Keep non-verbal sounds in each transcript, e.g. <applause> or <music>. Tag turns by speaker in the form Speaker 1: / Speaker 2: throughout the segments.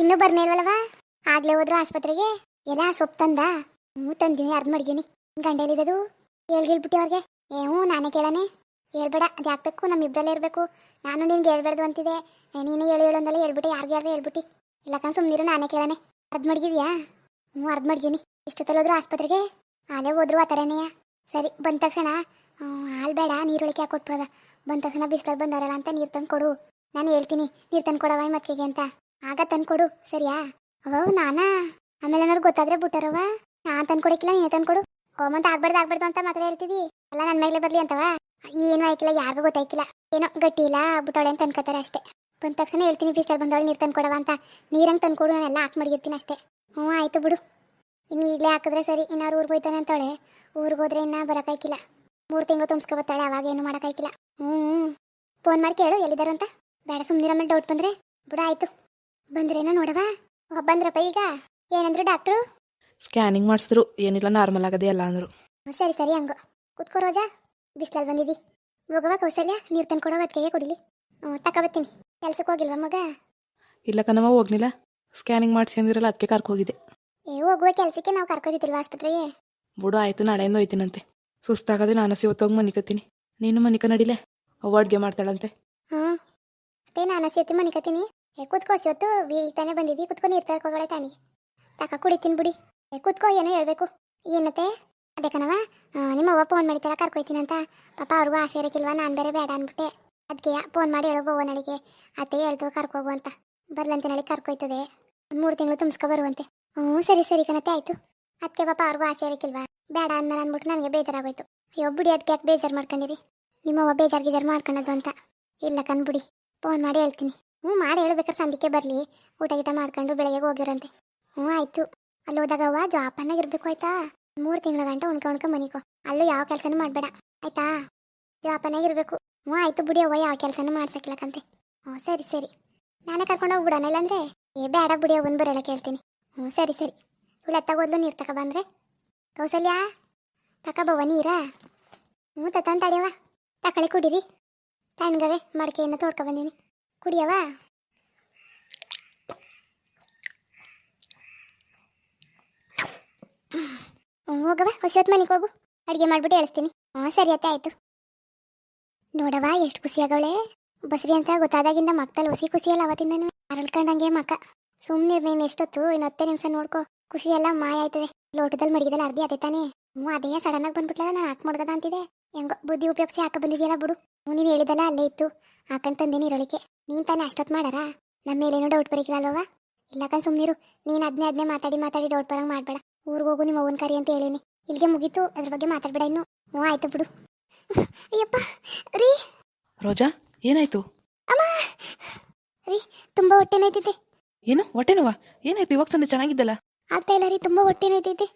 Speaker 1: ಇನ್ನೂ ಬರ್ನೇ ಇಲ್ವಲ್ಲವ? ಆಗ್ಲೇ ಹೋದ್ರು ಆಸ್ಪತ್ರೆಗೆ. ಎಲ್ಲ ಸೊಪ್ಪು ತಂದ. ಹ್ಞೂ, ತಂದಿನಿ, ಅರ್ಧ ಮಡ್ಗೀನಿ. ಗಂಡ ಹೇಳ್ಗಿಲ್ಬಿಟ್ಟು ಅವ್ರಿಗೆ. ಏ, ಹ್ಞೂ, ನಾನೇ ಕೇಳನೆ. ಹೇಳ್ಬೇಡ, ಅದು ನಮ್ಮ ನಮ್ಮಿಬ್ರಲ್ಲೇ ಇರಬೇಕು. ನಾನು ನಿನ್ಗೆ ಹೇಳ್ಬಾರ್ದು ಅಂತಿದೆ ನೀನೇ ಹೇಳು ಹೇಳು ಅಂದಲ್ಲ ಹೇಳ್ಬಿಟ್ಟು, ಯಾರಿಗೆ ಯಾರು ಹೇಳ್ಬಿಟ್ಟು. ಇಲ್ಲಕ್ಕ ಸುಮ್ಮನಿರು ನಾನೇ ಕೇಳನೆ. ಅರ್ಧ ಮಡ್ಗಿದ್ಯಾ? ಹ್ಞೂ, ಅರ್ಧ ಮಡ್ಗೀನಿ. ಇಷ್ಟೊತ್ತಲ್ಲಿ ಹೋದ್ರು ಆಸ್ಪತ್ರೆಗೆ. ಅಲ್ಲೇ ಹೋದ್ರು ಆ ಥರನೇಯ ಸರಿ, ಬಂದ ತಕ್ಷಣ ಹಾಲು ಬೇಡ ನೀರುಳಿಕೆ ಕೊಟ್ಬಿಡದ. ಬಂದ ತಕ್ಷಣ ಬಿಸಿಲಲ್ಲಿ ಬಂದಾರಲ್ಲ ಅಂತ ನೀರು ತಂದು ಕೊಡು. ನಾನು ಹೇಳ್ತೀನಿ, ನೀರು ತಂದು ಕೊಡವ ಮತ್ತಿಗೆ ಅಂತ. ಆಗ ತಂದ್ಕೊಡು, ಸರಿಯಾ? ಓ ನಾನಾ? ಆಮೇಲೆ ಏನಾದ್ರು ಗೊತ್ತಾದ್ರೆ ಬಿಟ್ಟಾರವ ನಾನು ತಂದು ನೀನು ತಂದ್ಕೊಡು. ಓಮಂತ ಆಗ್ಬಾರ್ದು ಆಗ್ಬಾರ್ದು ಅಂತ ಮಾತ್ರ ಹೇಳ್ತಿದ್ದಿ ಎಲ್ಲ ನನ್ನ ಮೇಲೆ ಬರಲಿ ಅಂತವ? ಏನು ಆಯ್ಕಿಲ್ಲ, ಯಾರಿಗೂ ಗೊತ್ತಾಯ್ಕಿಲ್ಲ. ಏನೋ ಗಟ್ಟಿ ಇಲ್ಲ ಬಿಟ್ಟವಳೆ ಅಂತ ಅನ್ಕೋತಾರೆ ಅಷ್ಟೇ. ಬಂದ ತಕ್ಷಣ ಹೇಳ್ತೀನಿ ಬಿಸಿಲಲ್ಲಿ ಬಂದವಳು ನೀರು ತಂದ್ಕೊಡವ ಅಂತ. ನೀರಂಗೆ ತಂದ್ಕೊಡು, ನಾನೆಲ್ಲ ಹಾಕಿ ಮಡಗಿರ್ತೀನಿ ಅಷ್ಟೇ. ಹ್ಞೂ, ಆಯ್ತು ಬಿಡು. ಇನ್ನು ಈಗಲೇ ಹಾಕಿದ್ರೆ ಸರಿ ಇನ್ನಾರು ಊರಿಗೆ ಹೋಯ್ತಾನೆ ಅಂತವಳೆ ಊರಿಗೆ ಹೋದ್ರೆ ಇನ್ನ ಬರೋಕ್ಕಾಯ್ಕಿಲ್ಲ ಮೂರು ತಿಂಗಳು ತುಂಬಿಸ್ಕೊಬತ್ತಾಳೆ, ಅವಾಗ ಏನು ಮಾಡೋಕ್ಕಾಯ್ಕಿಲ್ಲ ಹ್ಞೂ ಫೋನ್ ಮಾಡಿ ಕೇಳು ಎಲ್ಲಿದ್ದಾರೆ ಅಂತ ಬೇಡ ಸುಮ್ಮನೆ ಮೇಲೆ ಡೌಟ್ ಬಂದರೆ. ಬಿಡ, ಆಯ್ತು. ಬಂದ್ರೇನೋ ನೋಡವಾ ಬಂದ್ರಪ್ಪ ಈಗ? ಏನಂದ್ರು ಡಾಕ್ಟ್ರು
Speaker 2: ಸ್ಕ್ಯಾನಿಂಗ್ ಮಾಡಿಸಿದ್ರು. ಏನಿಲ್ಲ ನಾರ್ಮಲ್ ಆಗದೆ ಎಲ್ಲ ಅಂದರು.
Speaker 1: ಸರಿ ಸರಿ ಹಂಗು. ಕುತ್ಕೋ ರೋಜಾ. ಬಿಸ್ಲಲ್ಲಿ ಬಂದಿದ್ದಿ ಹೋಗವ ಕೌಸಲ್ಯ? ನೀರು ತಂದು ಕೊಡೋ ಅದಕ್ಕೆ ಕುಡಿಲಿ. ತಕ ತಗೊಬತ್ತೀನಿ ಕೆಲ್ಸಕ್ಕೆ ಹೋಗಿಲ್ವಾ ಮಗ?
Speaker 2: ಇಲ್ಲ ಕಣವ ಹೋಗ್ಲಿಲ್ಲ ಸ್ಕ್ಯಾನಿಂಗ್ ಮಾಡಿಸಿ ಅಂದಿರಲ್ಲ ಅದಕ್ಕೆ ಕರ್ಕೊ ಹೋಗಿದ್ದೆ.
Speaker 1: ಏ ಹೋಗುವ ಕೆಲಸಕ್ಕೆ ನಾವು ಕರ್ಕೋದಿತ್ತಿಲ್ವಾ ಆಸ್ಪತ್ರೆಗೆ?
Speaker 2: ಬಿಡು ಆಯ್ತು ನಾಳೆಯಿಂದ ಹೋಯ್ತೀನಂತೆ. ಸುಸ್ತಾಗದೆ ನಾನು ಸಿವತ್ತೋಗಿ ಮನಿಕತ್ತೀನಿ ನೀನು ಮನಿಕ ನಡಿಲೆ ಅವ್ವ ಅಡ್ಗೆ ಮಾಡ್ತಾಳಂತೆ.
Speaker 1: ಹಾಂ. ಅದೇ ನಾನು ಸೇತಿ ಮನಿಕತ್ತೀನಿ ಏ, ಕೂತ್ಕೋ ಇವತ್ತು ತಾನೇ ಬಂದಿದ್ದಿ. ಕುತ್ಕೊಂಡು ಇರ್ತಾರೆ ತರ್ಕೋಗಳೆ ತಾಣಿ. ತಕ ಕುಡಿತೀನಿ ಬಿಡಿ ಏ, ಕೂತ್ಕೋ, ಏನೋ ಹೇಳ್ಬೇಕು. ಏನತ್ತೆ? ಅದೇ ಕಣವ ನಿಮ್ಮ ಅವ್ವ ಫೋನ್ ಮಾಡಿತಾರ ಕರ್ಕೊಯ್ತೀನಿ ಅಂತ ಪಾಪ ಅವ್ರಿಗೂ ಆಸೆ ಇರಕ್ಕಿಲ್ವಾ ನಾನು ಬೇರೆ ಬೇಡ ಅಂದ್ಬಿಟ್ಟೆ ಅದಕ್ಕೆ ಫೋನ್ ಮಾಡಿ ಹೇಳೋ ಬವ್ವ ನಳಿಗೆ ಅತ್ತೆ ಹೇಳ್ತು ಕರ್ಕೋಗು ಅಂತ. ಬರ್ಲಂತೆ ನಳಿಗೆ ಕರ್ಕೊಯ್ತದೆ. ಒಂದು ಮೂರು ತಿಂಗಳು ತುಂಬಿಸ್ಕೊ ಬರುವಂತೆ. ಹ್ಞೂ, ಸರಿ ಸರಿ ಕಣತ್ತೆ, ಆಯಿತು. ಅದಕ್ಕೆ ಪಾಪ ಅವ್ರಿಗೂ ಆಸೆ ಇರಕ್ಕಿಲ್ವಾ ಬೇಡ ಅಂದ ಅಂದ್ಬಿಟ್ಟು ನನಗೆ ಬೇಜಾರಾಗೋಯ್ತು. ಅಯ್ಯೋ, ಬಿಡಿ ಅದಕ್ಕೆ ಯಾಕೆ ಬೇಜಾರು ಮಾಡ್ಕೊಂಡಿರಿ? ನಿಮ್ಮವ್ವ ಬೇಜಾರು ಗೀಜಾರು ಮಾಡ್ಕೊಳ್ಳೋದು ಅಂತ. ಇಲ್ಲ ಕಣ್ಬಿಡಿ ಫೋನ್ ಮಾಡಿ ಹೇಳ್ತೀನಿ. ಹ್ಞೂ ಮಾಡಿ ಹೇಳ್ಬೇಕಾರೆ ಸಂದಿಕೆ ಬರಲಿ. ಊಟ ಗೀಟ ಮಾಡ್ಕೊಂಡು ಬೆಳಗ್ಗೆ ಹೋಗಿರಂತೆ. ಹ್ಞೂ, ಆಯಿತು. ಅಲ್ಲಿ ಹೋದಾಗ ಅವ್ವ ಜಾಪನ್ನಾಗ ಇರಬೇಕು ಆಯ್ತಾ? ಮೂರು ತಿಂಗಳ ಗಂಟ ಉಣ್ಕ ಉಣ್ಕ ಮನಿಕೋ. ಅಲ್ಲೂ ಯಾವ ಕೆಲಸನೂ ಮಾಡಬೇಡ. ಆಯ್ತಾ? ಜಾಪನ್ನಾಗ ಇರಬೇಕು. ಹ್ಞೂ, ಆಯಿತು ಬಿಡಿ ಅವ್ವ, ಯಾವ ಕೆಲಸನೂ ಮಾಡ್ಸಕ್ಕಿಲ್ಲಕಂತೆ. ಹ್ಞೂ, ಸರಿ ಸರಿ. ನಾನೇ ಕರ್ಕೊಂಡು ಹೋಗ್ಬಿಡೋಣ ಇಲ್ಲಾಂದ್ರೆ? ಏ, ಬೇಡ ಬಿಡಿ ಅವನ್ ಬರೋಲ್ಲ ಕೇಳ್ತೀನಿ. ಹ್ಞೂ, ಸರಿ ಸರಿ. ಇವಳು ಎತ್ತಾಗೋದ್ಲು ನೀರು ತಕ ಬಂದ್ರೆ? ಕೌಸಲ್ಯ? ತಕಬವ್ವ ನೀರಾ? ಹ್ಞೂ, ತತಾನ್ ತಡಿಯವ ತಕಳಿ ಕುಡೀರಿ. ತಣ್ಣಗವೆ ಮಡಿಕೆಯನ್ನು ತೋಡ್ಕೊ ಬಂದೀನಿ. ಕುಡಿಯವ? ಹೋಗವ ಹೊಸತ್ ಮನೆಗೆ ಹೋಗು. ಅಡುಗೆ ಮಾಡ್ಬಿಟ್ಟು ಹೇಳಿಸ್ತೀನಿ ಹಾಂ ಸರಿ ಅತ್ತೆ, ಆಯ್ತು. ನೋಡವ ಎಷ್ಟು ಖುಷಿಯಾಗವಳೆ ಬಸ್ರಿ ಅಂತ ಗೊತ್ತಾದಾಗಿಂದ ಮಕ್ಕಳಲ್ಲಿ ಹುಸಿ ಖುಷಿಯಲ್ಲ ಅವತ್ತಿಂದನು ಅರಳ್ಕೊಂಡಂಗೆ ಮಕ್ಕ ಸುಮ್ಮನೆ ನೀನು ಎಷ್ಟೊತ್ತು? ಇನ್ನು ಹತ್ತೇ ನಿಮಿಷ ನೋಡ್ಕೋ. ಖುಷಿ ಎಲ್ಲ ಮಾಯ ಆಯ್ತದೆ. ಲೋಟದಲ್ಲಿ ಮಡಿಗೆದಲ್ಲಿ ಅರ್ಧಿ ಅದೇ ತಾನೇ. ಹ್ಞೂ ಅದೇ ಸಡನ್ ಆಗಿ ಬಂದ್ಬಿಟ್ಲಲ್ಲ, ನಾನು ಹಾಕಿ ಮಾಡ್ಗದ ಅಂತಿದೆ. ಹೆಂಗೋ, ಬುದ್ಧಿ ಉಪಯೋಗಿಸಿ ಹಾಕ ಬಂದಿದೆಯಲ್ಲ, ಬಿಡು. ನೀನು ಹೇಳಿದಲ್ಲ, ಅಲ್ಲೇ ಇತ್ತು. ಹಾಕೊಂಡು ತಂದೇನಿ ನೀರೊಳಗೆ ನೀನ್ ತಾನೇ ಅಷ್ಟೊತ್ತು ಮಾಡಾರ? ನಮ್ಮ ಮೇಲೇನೋ ಡೌಟ್ ಬರೀಕಿರಲ್ವಾ ಇಲ್ಲಕನ್ ಸುಮ್ಮನಿರು ನೀನ್ ಅದ್ನೇ ಅದ್ನೇ ಮಾತಾಡಿ ಮಾತಾಡಿ ಡೌಟ್ ಬರಂಗ್ ಮಾಡ್ಬೇಡ. ಊರಿಗೆ ಹೋಗು ನಿಮ್ಮ ಅವ್ವನ ಕರಿ ಅಂತ ಹೇಳಿನಿ. ಇಲ್ಲಿಗೆ ಮುಗೀತು. ಅದ್ರ ಬಗ್ಗೆ ಮಾತಾಡ್ಬೇಡ ಇನ್ನು. ಹ್ಞೂ ಆಯ್ತು ಬಿಡು. ಅಯ್ಯಪ್ಪ ರೀ.
Speaker 2: ರೋಜಾ ಏನಾಯ್ತು?
Speaker 1: ಅಮ್ಮ! ರೀ ತುಂಬಾ ಹೊಟ್ಟೆ ನೋಯ್ತೈತೆ.
Speaker 2: ಏನು? ಹೊಟ್ಟೆ ನೋವಾ? ಏನಾಯ್ತು? ಇವಾಗ ಸಂದೆ ಚೆನ್ನಾಗಿದ್ದಲ್ಲ?
Speaker 1: ಆಗ್ತಾ ಇಲ್ಲ ರೀ ತುಂಬಾ ಹೊಟ್ಟೆ ನೋಯ್ತೈತೆ.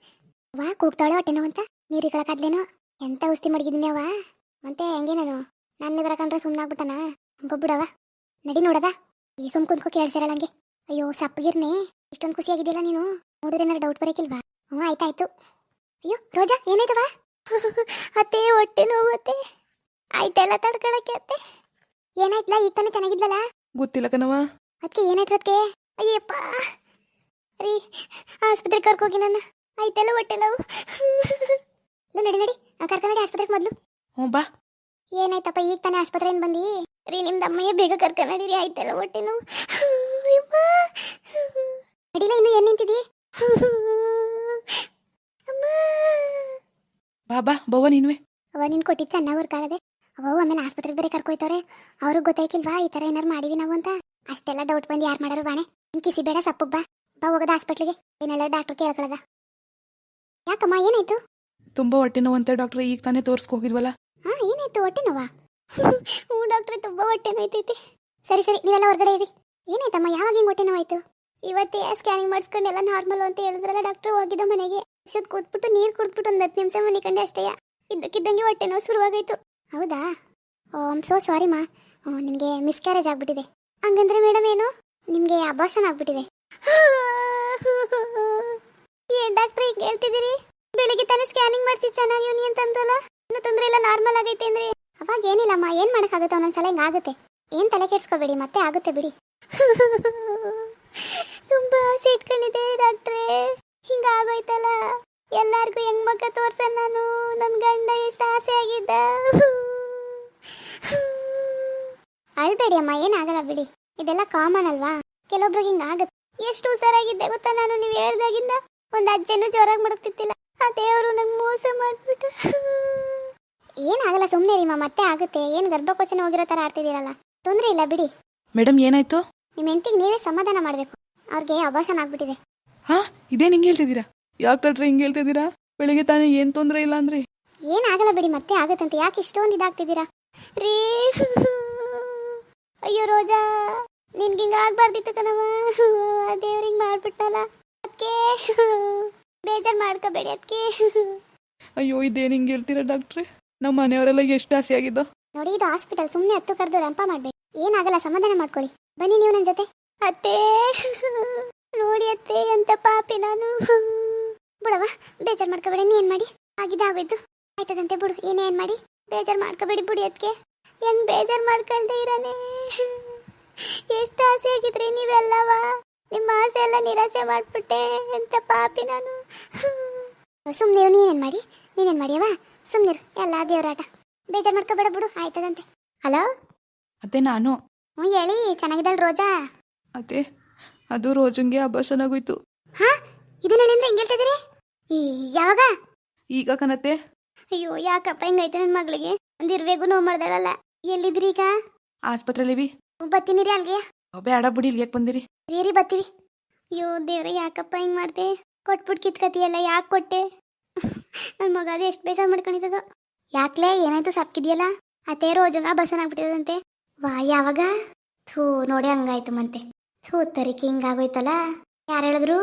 Speaker 1: ವಾ ಕೂಗ್ತಾಳೆ ಹೊಟ್ಟೆ ನೋವು ಅಂತ? ನೀರು ಇಕ್ಕಳಕ್ಕಾದ್ಲೇನೋ ಎಂತ ಔಷಧಿ ಮಡಗಿದ್ದೀನಿ ಅವ ಮತ್ತೆ ಹೆಂಗೆ ನಾನು? ನನ್ನ ಎದ್ರ ಕಂಡ್ರೆ ಸುಮ್ಮನಾಗ್ಬಿಟ್ಟನ ಬಿಡವ ನಡಿ ನೋಡದ. ಈ ಸುಮ್ ಕುಂತ್ಕೊ ಕೇಳ್ಸಿರಲ್ಲಂಗೆ ಅಯ್ಯೋ ಸಪ್ಪಗಿರ್ನೆ. ಇಷ್ಟೊಂದು ಖುಷಿಯಾಗಿದ್ದಿಲ್ಲ ನೀನು. ನೋಡಿದ್ರೆ ಏನಾರು ಡೌಟ್ ಬರೋಕಿಲ್ವಾ? ಹ್ಞೂ ಆಯ್ತಾಯ್ತು. ಅಯ್ಯೋ ರೋಜಾ ಏನಾಯ್ತವ? <laughs> ಅತ್ತೆ ಹೊಟ್ಟೆ ನೋವತ್ತೆ ಆಯ್ತಲ್ಲ ತಡ್ಕೊಳಕ್ಕೆ ಅತ್ತೆ. ಏನಾಯ್ತಲ್ಲ ಈಗ ತಾನೇ ಚೆನ್ನಾಗಿದ್ಲಲ್ಲ?
Speaker 2: ಗೊತ್ತಿಲ್ಲ ಕಣವ
Speaker 1: ಅದಕ್ಕೆ ಏನಾಯ್ತು ಅದಕ್ಕೆ ಅಯ್ಯಪ್ಪ. ರೀ ಆಸ್ಪತ್ರೆಗೆ ಕರ್ಕೋಗಿ ನನ್ನ. ಆಯ್ತಲ್ಲ ಹೊಟ್ಟೆ ನೋವು. <laughs> ಇಲ್ಲ ನಡಿ ನಡಿ. ಆ, ಕರ್ಕ ನಡಿ ಆಸ್ಪತ್ರೆಗೆ ಮೊದಲು.
Speaker 2: ಹ್ಞೂ ಬಾ.
Speaker 1: ಏನಾಯ್ತಪ್ಪ? ಈಗ ತಾನೇ ಆಸ್ಪತ್ರೆಯಿಂದ ಬಂದು? ರೀ ನಿಮ್ದು ಅಮ್ಮಯ್ಯ ಬೇಗ ಕರ್ಕ ನಡೀರಿ ಆಯ್ತಲ್ಲ ಹೊಟ್ಟೆನು. ನಡಿಲ್ಲ ಇನ್ನು ಏನ್ ನಿಂತಿದಿ? ಬಾಬಾ
Speaker 2: ಬಾ ಬಾ ಬವ್ವ ನೀನ್ವೆ.
Speaker 1: ಅವ ನೀನ್ ಕೊಟ್ಟಿದ್ದು ಚೆನ್ನಾಗಿ ವರ್ಕ್ ಆಗದೆ. ಅವ ಆಮೇಲೆ ಆಸ್ಪತ್ರೆಗೆ ಬೇರೆ ಕರ್ಕೊಯ್ತವ್ರೆ. ಅವ್ರಿಗೆ ಗೊತ್ತಾಯ್ಕಿಲ್ವಾ? ಈ ಥರ ಏನಾರು ಮಾಡಿವಿ ನಾವು ಅಂತ? ಅಷ್ಟೆಲ್ಲ ಡೌಟ್ ಬಂದು ಯಾರು ಮಾಡಾರು ಬಾಣೆ? ನಿನ್ ಕಿಸಿ ಬೇಡ ಸಪ್ಪು ಬಾ. ಬಾ ಹೋಗದ ಹಾಸ್ಪಿಟ್ಲಿಗೆ ಏನೆಲ್ಲ ಡಾಕ್ಟರ್ ಕೇಳ್ಕೊಳದ? ಯಾಕಮ್ಮ ಏನಾಯ್ತು?
Speaker 2: ತುಂಬಾ ಹೊಟ್ಟೆ ನೋವು ಅಂತ ಡಾಕ್ಟರ್ ಈಗ ತಾನೇ ತೋರ್ಸ್ಕೋಗಿದ್ವಲ್ಲ?
Speaker 1: ಹಾ ಏನಾಯ್ತು? ಹೊಟ್ಟೆ ನೋವಾ ಹ್ಞೂ ಡಾಕ್ಟ್ರೆ, ತುಂಬಾ ಹೊಟ್ಟೆ ನೋಯ್ತೈತಿ. ಸರಿ ಸರಿ, ನೀವೆಲ್ಲ ಹೊರಗಡೆ ಇರಿ. ಏನಾಯ್ತಮ್ಮ, ಯಾವಾಗ ಹಿಂಗೆ ಹೊಟ್ಟೆ ನೋವಾಯ್ತು? ಇವತ್ತೇ ಸ್ಕ್ಯಾನಿಂಗ್ ಮಾಡಿಸ್ಕೊಂಡು ಎಲ್ಲ ನಾರ್ಮಲ್ ಅಂತ ಹೇಳಿದ್ರಲ್ಲ ಡಾಕ್ಟರ್, ಹೋಗಿದ್ದ ಮನೆಗೆ. ಸುತ್ತ ಕೂತ್ಬಿಟ್ಟು, ನೀರು ಕುಡ್ದ್ಬಿಟ್ಟು ಒಂದು ಹತ್ತು ನಿಮಿಷ ಮನಿಕಂಡೆ ಅಷ್ಟೇ. ಇದ್ದಕ್ಕಿದ್ದಂಗೆ ಹೊಟ್ಟೆ ನೋವು ಶುರುವಾಗಾಯ್ತು. ಹೌದಾ? ಓ ಸೋ ಸಾರಿ ಮಾ. ನಿಮಗೆ ಮಿಸ್ಕ್ಯಾರೇಜ್ ಆಗಿಬಿಟ್ಟಿದೆ. ಹಂಗಂದ್ರೆ ಮೇಡಮ್ ಏನು? ನಿಮಗೆ ಅಬಾಷನ್ ಆಗಿಬಿಟ್ಟಿದೆ. <laughs> ಏನ್ ಡಾಕ್ಟರ್ ಈಗ ಹೇಳ್ತಿದ್ದೀರಿ? ಬೆಳಿಗ್ಗೆ ತಾನೇ ಸ್ಕ್ಯಾನಿಂಗ್ ಮಾಡಿಸಿ, ಚೆನ್ನಾಗಿ ಇವನಿ ಅಂತಂದಲ್ಲ ಇನ್ನು ತೊಂದರೆ ಇಲ್ಲ ನಾರ್ಮಲ್ ಆಗೈತೆ ಅಂದ್ರೆ. ಅವಾಗ ಏನಿಲ್ಲಮ್ಮ, ಏನು ಮಾಡೋಕ್ಕಾಗುತ್ತೆ? ಒಂದೊಂದ್ಸಲ ಹಿಂಗಾಗುತ್ತೆ ಏನು ತಲೆ ಕೆಡ್ಸ್ಕೊಬೇಡಿ, ಮತ್ತೆ ಆಗುತ್ತೆ ಬಿಡಿ. <laughs> ತುಂಬ ಆಸೆ ಇಟ್ಕೊಂಡಿದ್ದೆ ಡಾಕ್ಟ್ರೇ. ಹಿಂಗಾಗೋಯ್ತಲ್ಲ ಎಲ್ಲಾರ್ಗು ಹೆಂಗ್ ಮಗ ತೋರ್ಸ ನಾನು? ನನ್ನ ಗಂಡ ಎಷ್ಟು ಆಸೆ ಆಗಿದ್ದ <laughs> ಅಳ್ಬೇಡಿ ಅಮ್ಮ ಏನಾಗಲ್ಲ ಬಿಡಿ. ಇದೆಲ್ಲ ಕಾಮನ್ ಅಲ್ವಾ? ಕೆಲವೊಬ್ರಿಗೆ ಹಿಂಗಾಗುತ್ತೆ ಎಷ್ಟು ಹುಷಾರಾಗಿದ್ದೆ ಗೊತ್ತಾ ನಾನು ನೀವು ಹೇಳ್ದಾಗಿಂದ? ಒಂದು ಅಜ್ಜನೂ ಜೋರಾಗಿ ಮಡಗ್ತಿತ್ತಿಲ್ಲ. ಆ ದೇವರು ನಂಗೆ ಮೋಸ ಮಾಡಿಬಿಟ್ಟು <laughs> ಏನಾಗಲ್ಲ ಸುಮ್ಮನೆ ರೀ ಮತ್ತೆ ಆಗುತ್ತೆ. ಏನು ಗರ್ಭಕೋಚನ ಹೋಗಿರೋ ಥರ ಆಡ್ತಿದ್ದೀರಲ್ಲ? ತೊಂದ್ರೆ ಇಲ್ಲ ಬಿಡಿ.
Speaker 2: ಮೇಡಮ್ ಏನಾಯ್ತು?
Speaker 1: ನಿಮ್ಮ ಹೆಂಡತಿಗೆ ನೀವೇ ಸಮಾಧಾನ ಮಾಡಬೇಕು. ಅವ್ರಿಗೆ ಅಭಾಷಣ ಆಗ್ಬಿಟ್ಟಿದೆ.
Speaker 2: ಹಾ? ಇದೇನು ಹಿಂಗೆ ಹೇಳ್ತಿದ್ದೀರಾ? ಯಾಕೆ ಡಾಕ್ಟ್ರೆ ಹಿಂಗೆ ಹೇಳ್ತಿದ್ದೀರಾ? ಬೆಳಿಗ್ಗೆ ತಾನೇ ಏನು ತೊಂದರೆ ಇಲ್ಲ ಅಂದ್ರೆ?
Speaker 1: ಏನಾಗಲ್ಲ ಬಿಡಿ ಮತ್ತೆ ಆಗುತ್ತಂತೆ. ಯಾಕೆ ಇಷ್ಟೊಂದು ಇದಾಗ್ತಿದ್ದೀರಾ? ರೀ ಅಯ್ಯೋ ರೋಜಾ. ನಿನ್ಗೆ ಹಿಂಗೆ ಆಗ್ಬಾರ್ದಿತ್ತು ಕಣವ ದೇವ್ರ ಹಿಂಗೆ ಮಾಡ್ಬಿಟ್ಟಲ್ಲ ಅದಕ್ಕೆ ಬೇಜಾರ್ ಮಾಡ್ಕೋಬೇಡಿ ಅದಕ್ಕೆ
Speaker 2: ಅಯ್ಯೋ ಇದೇನು ಹಿಂಗೆ ಹೇಳ್ತೀರಾ ಡಾಕ್ಟ್ರೆ? ನಮ್ಮ ಮನೆಯವರೆಲ್ಲ ಎಷ್ಟು ಆಸೆ ಆಗಿದ್ದು.
Speaker 1: ನೋಡಿ, ಇದು ಹಾಸ್ಪಿಟಲ್ ಸುಮ್ಮನೆ ಹತ್ತು ಕರೆದು ರಂಪ ಮಾಡ್ಬೇಡಿ. ಏನಾಗಲ್ಲ, ಸಮಾಧಾನ ಮಾಡ್ಕೊಳ್ಳಿ. ಬನ್ನಿ ನೀವು ನನ್ನ ಜೊತೆ. ಅತ್ತೆ, ನೋಡಿ ಅತ್ತೆ, ಎಂತ ಪಾಪಿ ನಾನು. ಬಿಡವ ಬೇಜಾರ್ ಮಾಡ್ಕೋಬೇಡಿ ನೀ ಏನ್ ಮಾಡಿ. ಆಗಿದ್ದ ಆಗೋಯ್ತು. ಆಯ್ತದಂತೆ ಬಿಡು, ಏನ್ ಮಾಡಿ. ಬೇಜಾರ್ ಮಾಡ್ಕೋಬೇಡಿ ಬಿಡಿ ಅದಕ್ಕೆ ಹೆಂಗ್ ಬೇಜಾರ್ ಮಾಡ್ಕೊಳ್ದೆ ಇರಾನೆ. ಎಷ್ಟು ಆಸೆ ಆಗಿದ್ರಿ ನೀವೆಲ್ಲವ? ನಿಮ್ಮ ಆಸೆ ಎಲ್ಲ ನಿರಾಸೆ ಮಾಡ್ಬಿಟ್ಟೆ, ಎಂತ ಪಾಪಿ ನಾನು. ಸುಮ್ಮನೆ ನೀನೇನ್ ಮಾಡಿ? ನೀನೇನ್ ಮಾಡಿಯವ ಸುಮ್ಮನಿರು ಎಲ್ಲ ದೇವರಾಟ ಬೇಜಾರ್ ಮಾಡ್ಕೋಬೇಡ ಬಿಡು ಆಯ್ತದಂತೆ. ಹಲೋ?
Speaker 2: ಅದೇ ನಾನು.
Speaker 1: ಹ್ಞೂ ಹೇಳಿ ಚೆನ್ನಾಗಿದ್ದಾಳ ರೋಜಾ?
Speaker 2: ಅದೇ ಅದು ರೋಜಂಗೆ ಹಬ್ಬ ಚೆನ್ನಾಗೋಯ್ತು
Speaker 1: ಹಾ? ಇದನ್ನ ಹಿಂಗೆ ಹೇಳ್ತಿದ್ದೀರಿ ಈ ಯಾವಾಗ?
Speaker 2: ಈಗ ಕನತ್ತೆ
Speaker 1: ಅಯ್ಯೋ ಯಾಕಪ್ಪ ಹಿಂಗಾಯ್ತು ನನ್ನ ಮಗಳಿಗೆ? ಒಂದು ಇರ್ವೇಗು ನೋವು ಮಾಡ್ದಾಳಲ್ಲ. ಎಲ್ಲಿದ್ರಿ ಈಗ?
Speaker 2: ಆಸ್ಪತ್ರೆಲಿವಿ
Speaker 1: ಬರ್ತೀನಿ ರೀ ಅಲ್ಗೆ
Speaker 2: ಬೇಡ ಬಿಡಿ ಇಲ್ಲಿ ಯಾಕೆ ಬಂದಿರಿ.
Speaker 1: ರೀ ರೀ ಬರ್ತೀವಿ. ಅಯ್ಯೋ ದೇವ್ರ ಯಾಕಪ್ಪ ಹಿಂಗೆ ಮಾಡ್ದೆ? ಕೊಟ್ಬಿಟ್ಟು ಕಿತ್ಕತಿಯಲ್ಲ ಯಾಕೆ ಕೊಟ್ಟೆ? ನನ್ನ ಮಗ ಅದು ಎಷ್ಟು ಬೇಜಾರು ಮಾಡ್ಕೊಂಡಿದ್ದದು. ಯಾಕ್ಲೇ ಏನಾಯ್ತು ಸಾಕಿದ್ಯಲ್ಲ ಅತ್ತೆ ರೋಜಂಗ ಬಸನ್ ಆಗ್ಬಿಟ್ಟಿದಂತೆ ವಾ, ಯಾವಾಗ? ಥೂ, ನೋಡಿ ಹಂಗಾಯ್ತು ಮಂತೆ. ಥೂ, ತರಿಕೆ ಹಿಂಗಾಗೋಯ್ತಲ್ಲ. ಯಾರು ಹೇಳಿದ್ರು?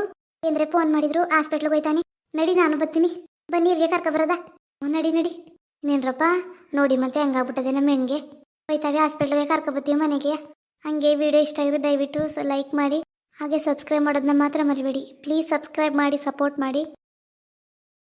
Speaker 1: ಏನ್ರೆ ಫೋನ್ ಮಾಡಿದ್ರು, ಹಾಸ್ಪಿಟ್ಲಿಗೆ ಹೋಯ್ತಾನೆ. ನಡಿ, ನಾನು ಬರ್ತೀನಿ. ಬನ್ನಿ, ಇಲ್ಲಿಗೆ ಕರ್ಕ ಬರದ. ನಡಿ ನಡಿ. ಇನ್ನೇನ್ರಪ್ಪ? ನೋಡಿ ಮತ್ತೆ ಹಂಗಾಗ್ಬಿಟ್ಟದೆ ನಮ್ಮ ಹೆಣ್ಗೆ. ಹೋಯ್ತಾವೆ, ಹಾಸ್ಪಿಟ್ಲಿಗೆ ಕರ್ಕ ಬರ್ತೀವಿ ಮನೆಗೆ. ಹಂಗೆ ವಿಡಿಯೋ ಇಷ್ಟ ಆಗಿರೋ ದಯವಿಟ್ಟು ಲೈಕ್ ಮಾಡಿ. ಹಾಗೆ ಸಬ್ಸ್ಕ್ರೈಬ್ ಮಾಡೋದನ್ನ ಮಾತ್ರ ಮರಿಬೇಡಿ. ಪ್ಲೀಸ್ ಸಬ್ಸ್ಕ್ರೈಬ್ ಮಾಡಿ, ಸಪೋರ್ಟ್ ಮಾಡಿ.